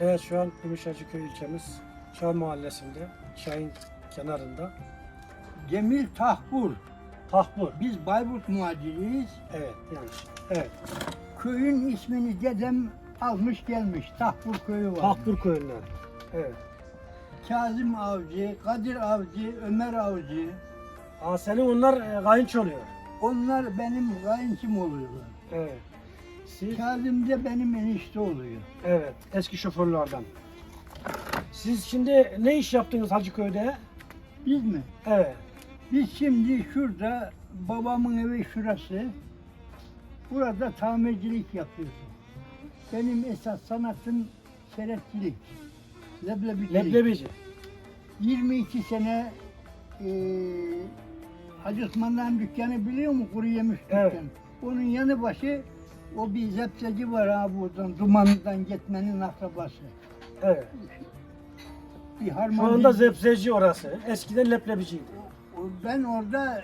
Evet şu an Gümüşhacıköy ilçemiz Çağ Mahallesi'nde, çayın kenarında. Cemil Tahbur. Tahbur. Biz Bayburt muhaciriyiz. Evet yanlış. Evet. Köyün ismini dedem almış gelmiş. Tahbur köyü var. Tahbur köyünden. Evet. Kazım Avcı, Kadir Avcı, Ömer Avcı. Aa, senin onlar e, kayınç oluyor. Onlar benim kayınçım oluyorlar. Evet. Siz? Kazım da benim enişte oluyor. Evet. Eski şoförlerden. Siz şimdi ne iş yaptınız Hacıköy'de? Biz mi? Evet. Biz şimdi şurada babamın evi şurası. Burada tamircilik yapıyoruz. Benim esas sanatım şerefçilik. Leblebicilik. Leblebici. 22 sene eee Hacı Osman'dan dükkanı biliyor mu? Kuru yemiş dükkanı. Evet. Onun yanı başı o bir zepseci var ha buradan. Dumanlı'dan gitmenin akrabası. Evet. Bir Şu harman anda zepseci orası. Eskiden leblebiciydi. Ben orada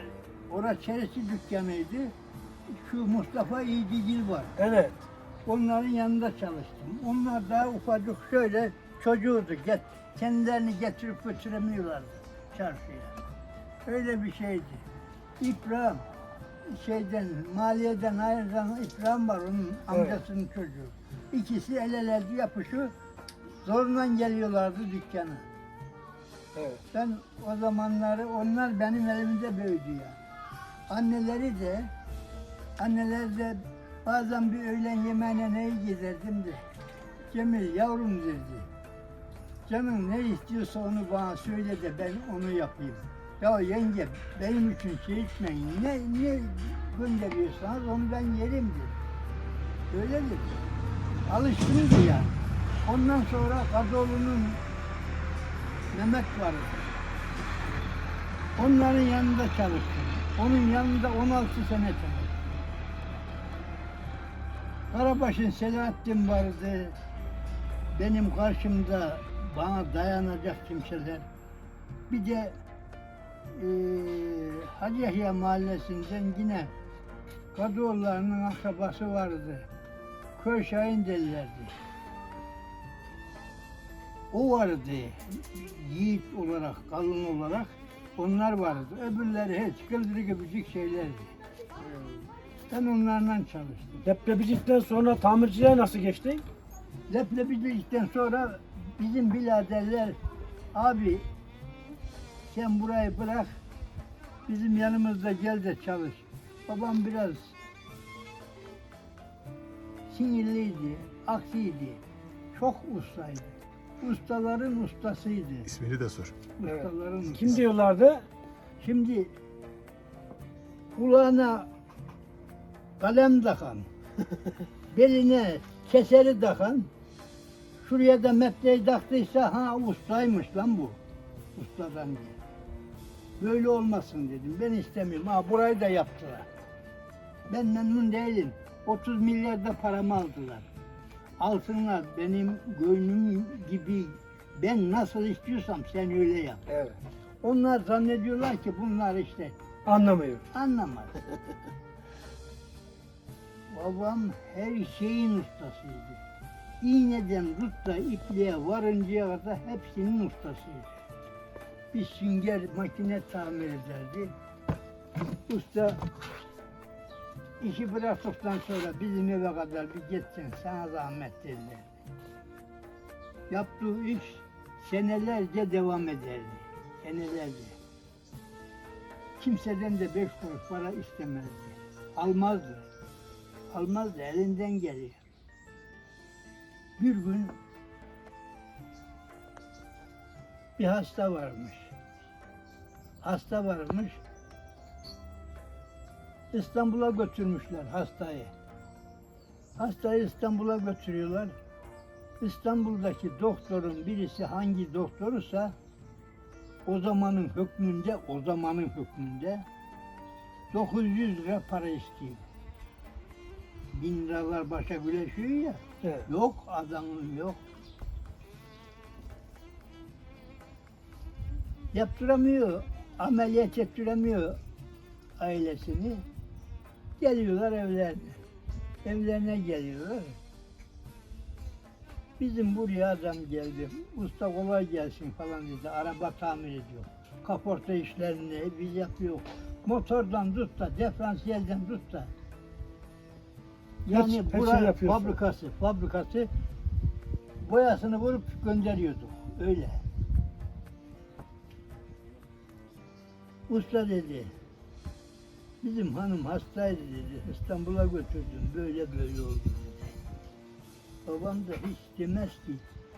orası çeresi dükkanıydı. Şu Mustafa İyicigil var. Evet. Onların yanında çalıştım. Onlar daha ufacık şöyle çocuğuydu. Get, kendilerini getirip götüremiyorlardı çarşıya. Öyle bir şeydi. İbrahim şeyden maliyeden ayrılan İbrahim var onun amcasının çocuğu. İkisi el ele yapışı zorla geliyorlardı dükkana. Evet. Ben o zamanları onlar benim elimde büyüdü ya. Anneleri de anneler de bazen bir öğlen yemeğine neyi giderdim de Cemil yavrum derdi. Canım ne istiyorsa onu bana söyle de ben onu yapayım. Ya yenge benim için şey etmeyin. Ne, ne gönderiyorsanız onu ben yerim dedi. Öyle dedi. Alışkındı yani. Ondan sonra Kadıoğlu'nun Mehmet vardı. Onların yanında çalıştım. Onun yanında 16 sene çalıştım. Karabaş'ın Selahattin vardı. Benim karşımda bana dayanacak kimseler. Bir de eee Hacı Yahya mahallesinden yine Kadıoğullarının akrabası vardı. Köy Şahin derlerdi. O vardı yiğit olarak, kalın olarak onlar vardı. Öbürleri hiç kıldırı gibicik şeylerdi. Ben onlarla çalıştım. Leblebicilikten sonra tamirciliğe nasıl geçtin? Leblebicilikten sonra bizim biraderler abi sen burayı bırak bizim yanımızda gel de çalış. Babam biraz sinirliydi, aksiydi. Çok ustaydı. Ustaların ustasıydı. İsmini de sor. Evet. Ustaların Kim diyorlardı? Şimdi kulağına kalem takan, beline keseri takan, şuraya da metreyi taktıysa ha ustaymış lan bu. Ustadan diye. Böyle olmasın dedim. Ben istemiyorum. Ha burayı da yaptılar. Ben memnun değilim. 30 milyar da paramı aldılar. Alsınlar benim gönlüm gibi ben nasıl istiyorsam sen öyle yap. Evet. Onlar zannediyorlar ki bunlar işte Anlamıyor. anlamaz. Babam her şeyin ustasıydı. İğneden tut da ipliğe varıncaya kadar hepsinin ustasıydı. Bir sünger makine tamir ederdi. Usta işi bıraktıktan sonra bizim eve kadar bir gitsen sana zahmet derlerdi. Yaptığı iş senelerce devam ederdi. Senelerce. Kimseden de beş kuruş para istemezdi. Almazdı. Almazdı, elinden geliyor. Bir gün bir hasta varmış. Hasta varmış. İstanbul'a götürmüşler hastayı. Hastayı İstanbul'a götürüyorlar. İstanbul'daki doktorun birisi hangi doktorusa o zamanın hükmünde, o zamanın hükmünde 900 lira para istiyor. Bin liralar başa güleşiyor ya. Evet. Yok adamın yok. Yaptıramıyor, ameliyat ettiremiyor ailesini. Geliyorlar evlerine. Evlerine geliyorlar. Bizim buraya adam geldi. Usta kolay gelsin falan dedi. Araba tamir ediyor. Kaporta işlerini biz yapıyor. Motordan tut da, diferansiyelden tut da. Yani bura yapıyorsun. fabrikası, fabrikası boyasını vurup gönderiyorduk. Öyle. Usta dedi, bizim hanım hastaydı dedi, İstanbul'a götürdüm, böyle böyle oldu dedi. Babam da hiç demez ki,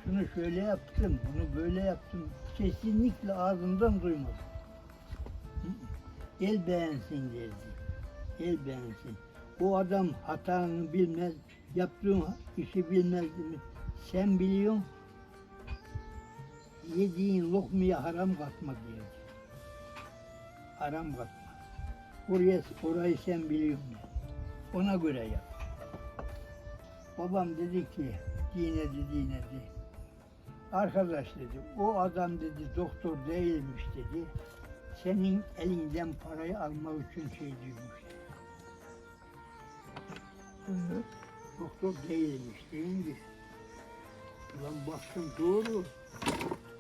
şunu şöyle yaptım, bunu böyle yaptım. Kesinlikle ağzından duymadım. El beğensin derdi. El beğensin. O adam hatanı bilmez, yaptığın işi bilmez mi? Sen biliyorsun, yediğin lokmaya haram katma diyor. Haram katma. Oraya, orayı sen biliyorsun. Ona göre yap. Babam dedi ki, dinledi dinledi. Arkadaş dedi, o adam dedi doktor değilmiş dedi. Senin elinden parayı almak için şey diyormuş. Doktor değilmiş deyince. Ulan baktım doğru.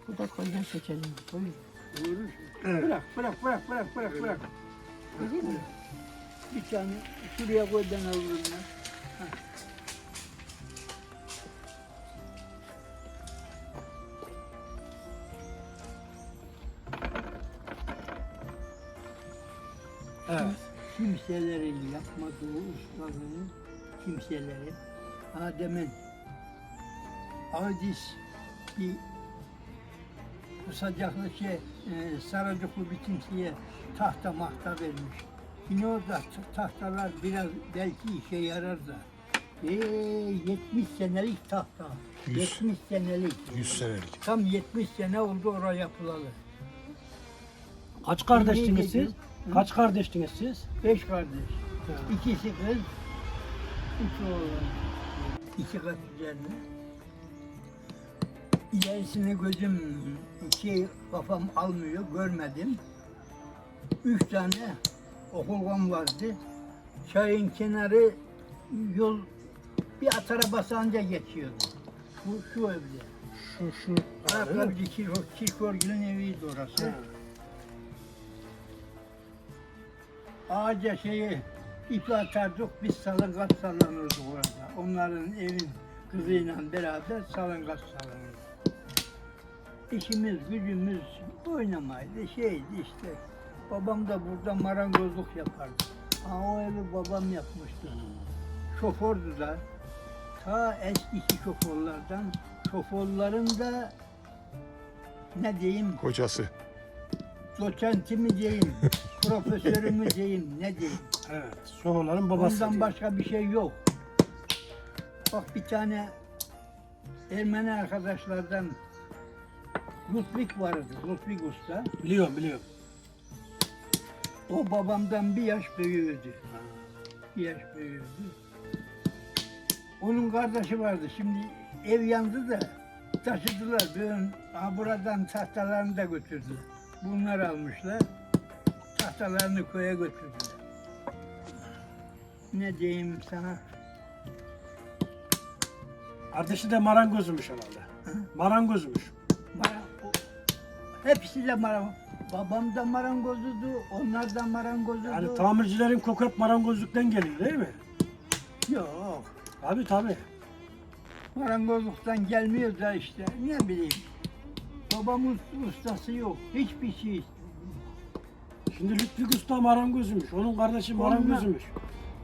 Bu da koydan seçelim. Buyur. Doğru. Evet. Bırak, bırak, bırak, bırak, bırak, bırak. Değil mi? Bir tane şuraya koy ben alırım ben. Evet. Kimselerin yapmadığı ustalığı kimselerin Adem'in Adis bir kusacaklı şey e, sarıcıklı bir kimseye tahta mahta vermiş. Yine orada ta- tahtalar biraz belki işe yarar da. E, 70 senelik tahta. Yüz. 70 senelik. 100 senelik. Tam 70 sene oldu oraya yapılalı. Kaç kardeştiniz siz? dedi. Kaç kardeştiniz siz? Beş kardeş. İkisi kız, üç oğlan. İki kat üzerine. İlerisini gözüm şey kafam almıyor, görmedim. Üç tane okulum vardı. Çayın kenarı yol bir at arabası anca geçiyordu. Bu şu evde. Şu şu. Ayakkabıcı Kirkor, Kirkorgil'in eviydi orası. Ağaca şeyi ipi atardık, biz salıngat sallanırdık orada. Onların evin kızıyla beraber salıngat sallanırdık. İşimiz, gücümüz oynamaydı, şeydi işte. Babam da burada marangozluk yapardı. Ha, o evi babam yapmıştı. Şofördü da. Ta eski şoförlerden. Şoförlerin de ne diyeyim, Kocası. doçenti mi diyeyim, profesörü mü diyeyim, ne diyeyim. Evet. Soruların babası. Ondan diye. başka bir şey yok. Bak bir tane Ermeni arkadaşlardan Lutfik vardı, Lutfik Usta. Biliyorum biliyorum. O babamdan bir yaş büyüğüydü. Bir yaş büyüğüydü. Onun kardeşi vardı. Şimdi ev yandı da taşıdılar. Böyle, ha buradan tahtalarını da götürdüler. Bunlar almışlar. Tahtalarını köye götürdüler. Ne diyeyim sana? Kardeşi de marangozmuş herhalde. Marangozmuş. Mara, o- hepsi de marangoz. Babam da marangozuydu, onlar da marangozuydu. Yani tamircilerin koku hep marangozluktan geliyor değil mi? Yok. Tabii tabii. Marangozluktan gelmiyor da işte ne bileyim. Babamın ustası yok. Hiçbir şey. Şimdi Lütfü Usta marangozmuş. Onun kardeşi marangozmuş.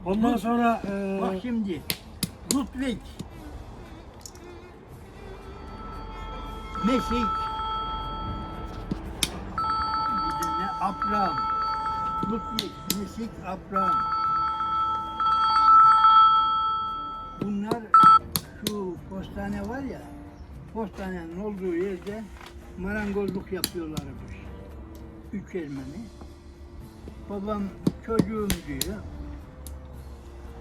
Ondan sonra e, Bak şimdi. Ludwig. Mesik. Abraham. Ludwig, Mesik, Abraham. Bunlar şu postane var ya, postanenin olduğu yerde marangozluk yapıyorlarmış. Üç Ermeni. Babam çocuğum diyor.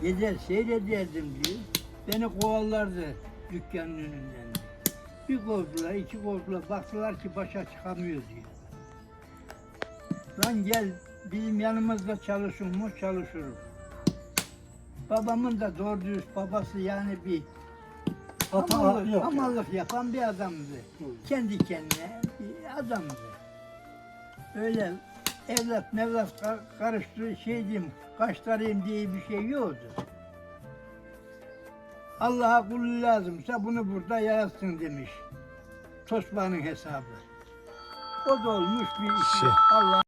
Gezer seyrederdim diyor. Beni kovarlardı dükkanın önünden. Bir kovdular, iki kovdular. Baktılar ki başa çıkamıyor diyor. Lan gel bizim yanımızda çalışın mu çalışırım. Babamın da doğru dürüst babası yani bir Hata hamallık, yok. hamallık yapan bir adamdı. Hı. Kendi kendine bir adamdı. Öyle evlat mevlat ka- karıştı şey diyeyim, diye bir şey yoktu. Allah'a kul lazımsa bunu burada yazsın demiş. Tosbağanın hesabı. O da olmuş bir işi. Şey. Allah